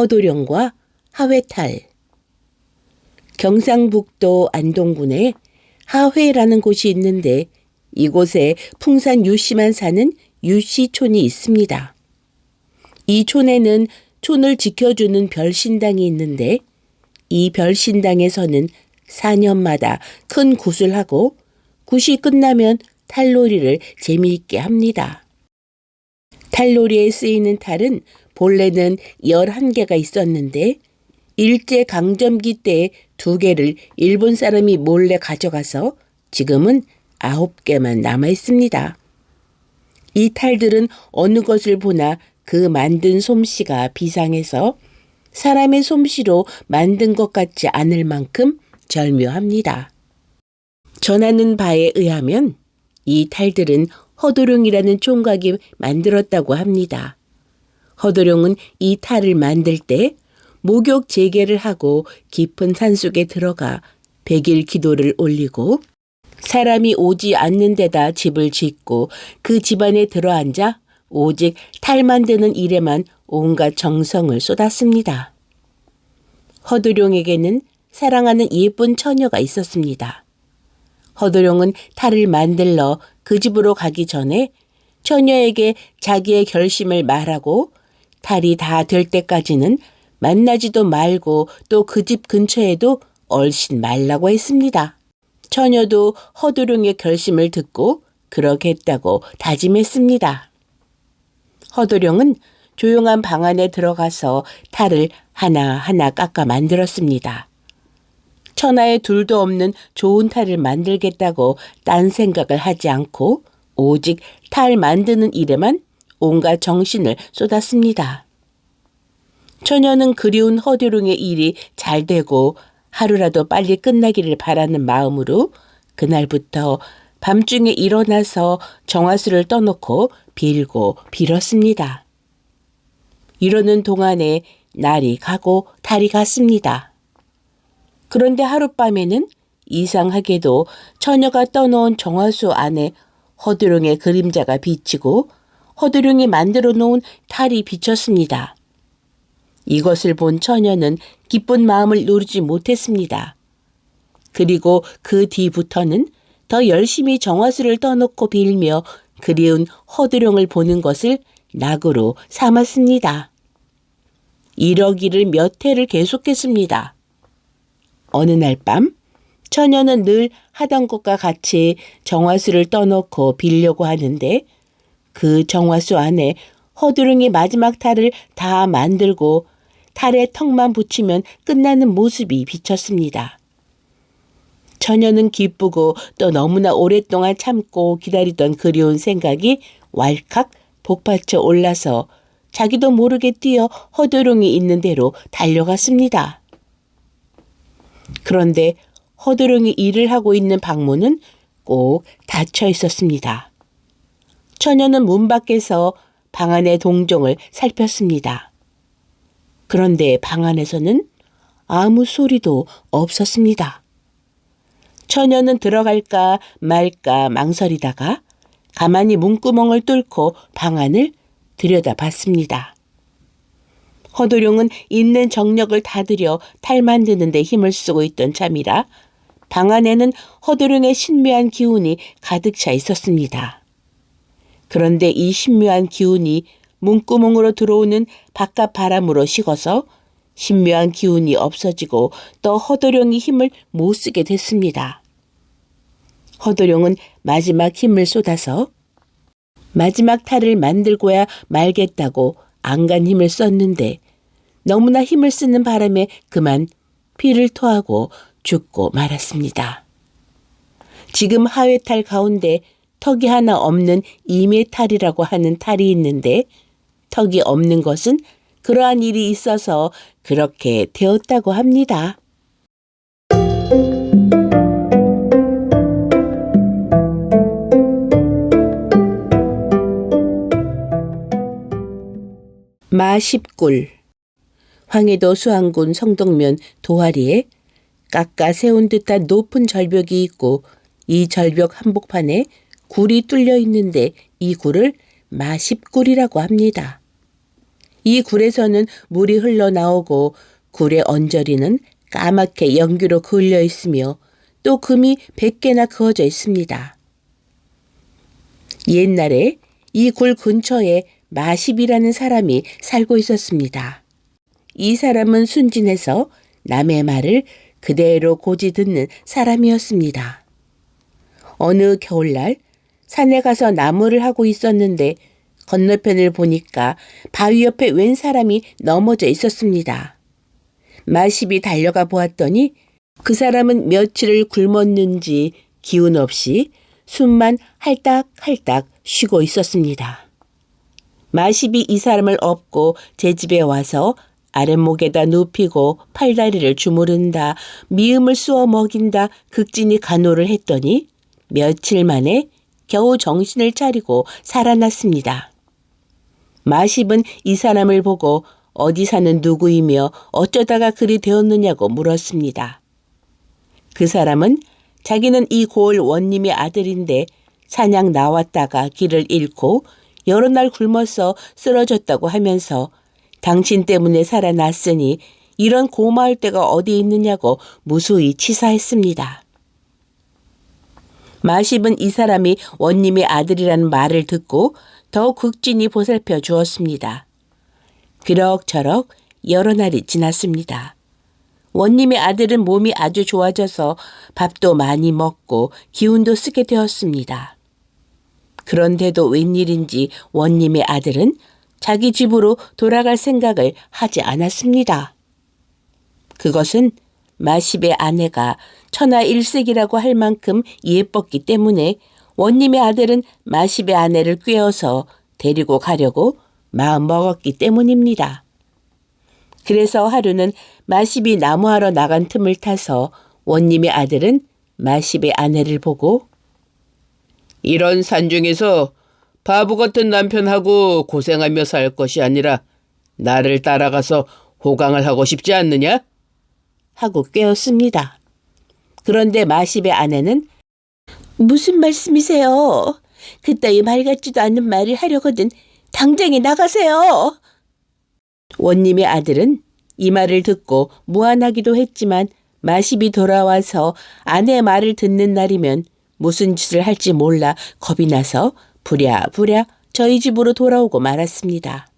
허도령과 하회탈 경상북도 안동군에 하회라는 곳이 있는데 이곳에 풍산 유씨만 사는 유씨촌이 있습니다. 이 촌에는 촌을 지켜주는 별신당이 있는데 이 별신당에서는 4년마다 큰 굿을 하고 굿이 끝나면 탈놀이를 재미있게 합니다. 탈놀이에 쓰이는 탈은 본래는 11개가 있었는데 일제 강점기 때두 개를 일본 사람이 몰래 가져가서 지금은 아홉 개만 남아 있습니다. 이 탈들은 어느 것을 보나 그 만든 솜씨가 비상해서 사람의 솜씨로 만든 것 같지 않을 만큼 절묘합니다. 전하는 바에 의하면 이 탈들은 허도룡이라는 총각이 만들었다고 합니다. 허도룡은 이 탈을 만들 때 목욕 재개를 하고 깊은 산속에 들어가 백일 기도를 올리고 사람이 오지 않는 데다 집을 짓고 그 집안에 들어앉아 오직 탈 만드는 일에만 온갖 정성을 쏟았습니다. 허도룡에게는 사랑하는 예쁜 처녀가 있었습니다. 허도룡은 탈을 만들러 그 집으로 가기 전에 처녀에게 자기의 결심을 말하고 탈이 다 될 때까지는 만나지도 말고 또 그 집 근처에도 얼씬 말라고 했습니다. 처녀도 허도룡의 결심을 듣고 그러겠다고 다짐했습니다. 허도룡은 조용한 방 안에 들어가서 탈을 하나하나 깎아 만들었습니다. 천하에 둘도 없는 좋은 탈을 만들겠다고 딴 생각을 하지 않고 오직 탈 만드는 일에만 온갖 정신을 쏟았습니다. 처녀는 그리운 허도룡의 일이 잘 되고 하루라도 빨리 끝나기를 바라는 마음으로 그날부터 밤중에 일어나서 정화수를 떠놓고 빌고 빌었습니다. 이러는 동안에 날이 가고 달이 갔습니다. 그런데 하룻밤에는 이상하게도 처녀가 떠놓은 정화수 안에 허드룡의 그림자가 비치고 허드룡이 만들어 놓은 달이 비쳤습니다. 이것을 본 처녀는 기쁜 마음을 누르지 못했습니다. 그리고 그 뒤부터는 더 열심히 정화수를 떠놓고 빌며 그리운 허드룡을 보는 것을 낙으로 삼았습니다. 이러기를 몇 해를 계속했습니다. 어느 날 밤, 처녀는 늘 하던 것과 같이 정화수를 떠놓고 빌려고 하는데 그 정화수 안에 허드룡이 마지막 탈을 다 만들고 탈에 턱만 붙이면 끝나는 모습이 비쳤습니다. 처녀는 기쁘고 또 너무나 오랫동안 참고 기다리던 그리운 생각이 왈칵 복받쳐 올라서 자기도 모르게 뛰어 허도룡이 있는 대로 달려갔습니다. 그런데 허도룡이 일을 하고 있는 방문은 꼭 닫혀 있었습니다. 처녀는 문 밖에서 방 안의 동종을 살폈습니다. 그런데 방 안에서는 아무 소리도 없었습니다. 처녀는 들어갈까 말까 망설이다가 가만히 문구멍을 뚫고 방 안을 들여다봤습니다. 허도룡은 있는 정력을 다 들여 탈 만드는 데 힘을 쓰고 있던 참이라 방 안에는 허도룡의 신묘한 기운이 가득 차 있었습니다. 그런데 이 신묘한 기운이 문구멍으로 들어오는 바깥 바람으로 식어서 신묘한 기운이 없어지고 또 허도룡이 힘을 못 쓰게 됐습니다. 허도룡은 마지막 힘을 쏟아서 마지막 탈을 만들고야 말겠다고 안간 힘을 썼는데 너무나 힘을 쓰는 바람에 그만 피를 토하고 죽고 말았습니다. 지금 하회탈 가운데 턱이 하나 없는 이메탈이라고 하는 탈이 있는데 턱이 없는 것은 그러한 일이 있어서 그렇게 되었다고 합니다. 마십굴 황해도 수안군 성동면 도화리에 깎아 세운 듯한 높은 절벽이 있고 이 절벽 한복판에 굴이 뚫려 있는데 이 굴을 마십굴이라고 합니다. 이 굴에서는 물이 흘러나오고 굴의 언저리는 까맣게 연기로 그을려 있으며 또 금이 100개나 그어져 있습니다. 옛날에 이 굴 근처에 마십이라는 사람이 살고 있었습니다. 이 사람은 순진해서 남의 말을 그대로 고지 듣는 사람이었습니다. 어느 겨울날 산에 가서 나무를 하고 있었는데 건너편을 보니까 바위 옆에 웬 사람이 넘어져 있었습니다. 마십이 달려가 보았더니 그 사람은 며칠을 굶었는지 기운 없이 숨만 할딱할딱 쉬고 있었습니다. 마십이 이 사람을 업고 제 집에 와서 아랫목에다 눕히고 팔다리를 주무른다, 미음을 쑤어 먹인다, 극진히 간호를 했더니 며칠 만에 겨우 정신을 차리고 살아났습니다. 마십은 이 사람을 보고 어디 사는 누구이며 어쩌다가 그리 되었느냐고 물었습니다. 그 사람은 자기는 이 고을 원님의 아들인데 사냥 나왔다가 길을 잃고 여러 날 굶어서 쓰러졌다고 하면서 당신 때문에 살아났으니 이런 고마울 때가 어디 있느냐고 무수히 치사했습니다. 마십은 이 사람이 원님의 아들이라는 말을 듣고 더욱 극진히 보살펴 주었습니다. 그럭저럭 여러 날이 지났습니다. 원님의 아들은 몸이 아주 좋아져서 밥도 많이 먹고 기운도 쓰게 되었습니다. 그런데도 웬일인지 원님의 아들은 자기 집으로 돌아갈 생각을 하지 않았습니다. 그것은 마십의 아내가 천하 일색이라고 할 만큼 예뻤기 때문에 원님의 아들은 마십의 아내를 꿰어서 데리고 가려고 마음 먹었기 때문입니다. 그래서 하루는 마십이 나무하러 나간 틈을 타서 원님의 아들은 마십의 아내를 보고 이런 산중에서 바보 같은 남편하고 고생하며 살 것이 아니라 나를 따라가서 호강을 하고 싶지 않느냐? 하고 꿰었습니다. 그런데 마십의 아내는 무슨 말씀이세요? 그따위 말 같지도 않은 말을 하려거든 당장에 나가세요. 원님의 아들은 이 말을 듣고 무안하기도 했지만 마십이 돌아와서 아내의 말을 듣는 날이면 무슨 짓을 할지 몰라 겁이 나서 부랴부랴 저희 집으로 돌아오고 말았습니다.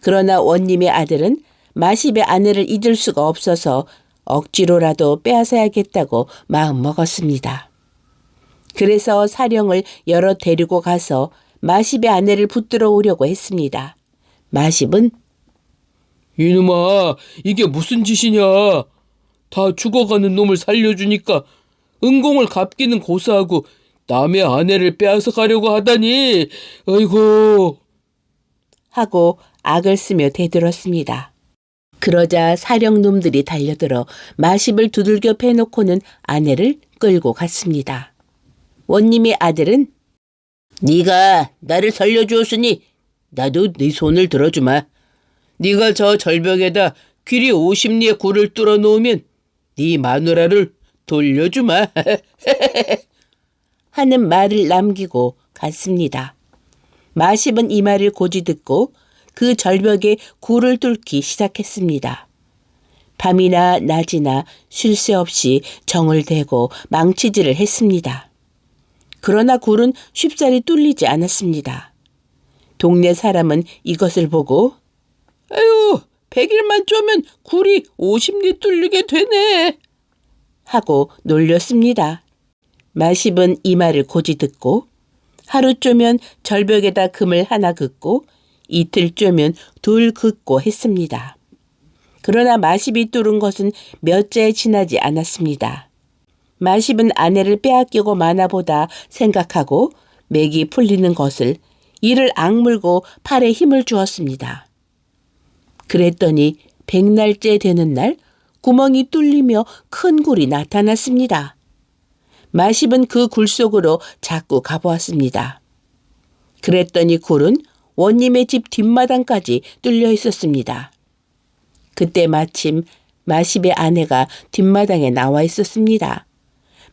그러나 원님의 아들은 마십의 아내를 잊을 수가 없어서 억지로라도 빼앗아야겠다고 마음먹었습니다. 그래서 사령을 여러 데리고 가서 마십의 아내를 붙들어 오려고 했습니다. 마십은 이놈아, 이게 무슨 짓이냐? 다 죽어가는 놈을 살려주니까 은공을 갚기는 고사하고 남의 아내를 빼앗아 가려고 하다니, 아이고. 하고 악을 쓰며 대들었습니다. 그러자 사령놈들이 달려들어 마십을 두들겨 패놓고는 아내를 끌고 갔습니다. 원님의 아들은 네가 나를 살려주었으니 나도 네 손을 들어주마. 네가 저 절벽에다 귀리 50리의 굴을 뚫어 놓으면 네 마누라를 돌려주마. 하는 말을 남기고 갔습니다. 마십은 이 말을 고지 듣고 그 절벽에 굴을 뚫기 시작했습니다. 밤이나 낮이나 쉴 새 없이 정을 대고 망치질을 했습니다. 그러나 굴은 쉽사리 뚫리지 않았습니다. 동네 사람은 이것을 보고 아유, 100일만 쪼면 굴이 50리 뚫리게 되네. 하고 놀렸습니다. 마십은 이 말을 고지 듣고 하루 쪼면 절벽에다 금을 하나 긋고 이틀 쪼면 둘 긋고 했습니다. 그러나 마십이 뚫은 것은 몇 째 지나지 않았습니다. 마십은 아내를 빼앗기고 마나보다 생각하고 맥이 풀리는 것을 이를 악물고 팔에 힘을 주었습니다. 그랬더니 백날째 되는 날 구멍이 뚫리며 큰 굴이 나타났습니다. 마십은 그 굴 속으로 자꾸 가보았습니다. 그랬더니 굴은 원님의 집 뒷마당까지 뚫려 있었습니다. 그때 마침 마십의 아내가 뒷마당에 나와 있었습니다.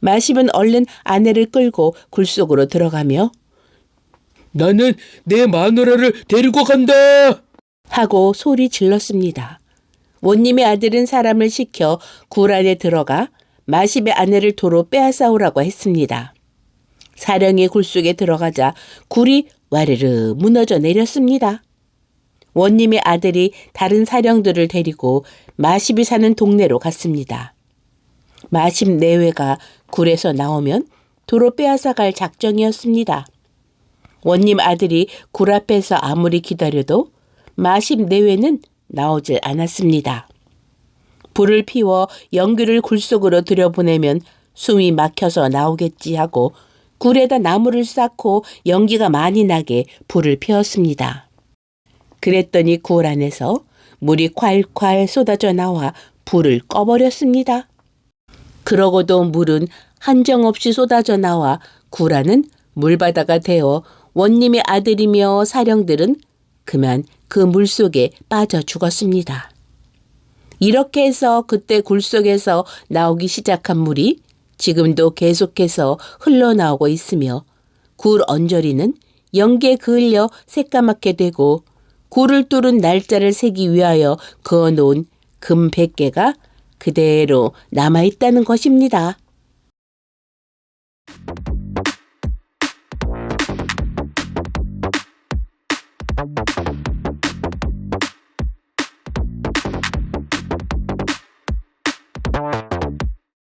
마십은 얼른 아내를 끌고 굴 속으로 들어가며 나는 내 마누라를 데리고 간다. 하고 소리 질렀습니다. 원님의 아들은 사람을 시켜 굴 안에 들어가 마십의 아내를 도로 빼앗아오라고 했습니다. 사령이 굴 속에 들어가자 굴이 와르르 무너져 내렸습니다. 원님의 아들이 다른 사령들을 데리고 마십이 사는 동네로 갔습니다. 마십 내외가 굴에서 나오면 도로 빼앗아갈 작정이었습니다. 원님 아들이 굴 앞에서 아무리 기다려도 마십 내외는 나오질 않았습니다. 불을 피워 연기를 굴 속으로 들여보내면 숨이 막혀서 나오겠지 하고 굴에다 나무를 쌓고 연기가 많이 나게 불을 피웠습니다. 그랬더니 굴 안에서 물이 콸콸 쏟아져 나와 불을 꺼버렸습니다. 그러고도 물은 한정없이 쏟아져 나와 굴 안은 물바다가 되어 원님의 아들이며 사령들은 그만 그 물 속에 빠져 죽었습니다. 이렇게 해서 그때 굴 속에서 나오기 시작한 물이 지금도 계속해서 흘러나오고 있으며 굴 언저리는 연기에 그을려 새까맣게 되고 굴을 뚫은 날짜를 세기 위하여 그어놓은 금 100개가 그대로 남아있다는 것입니다.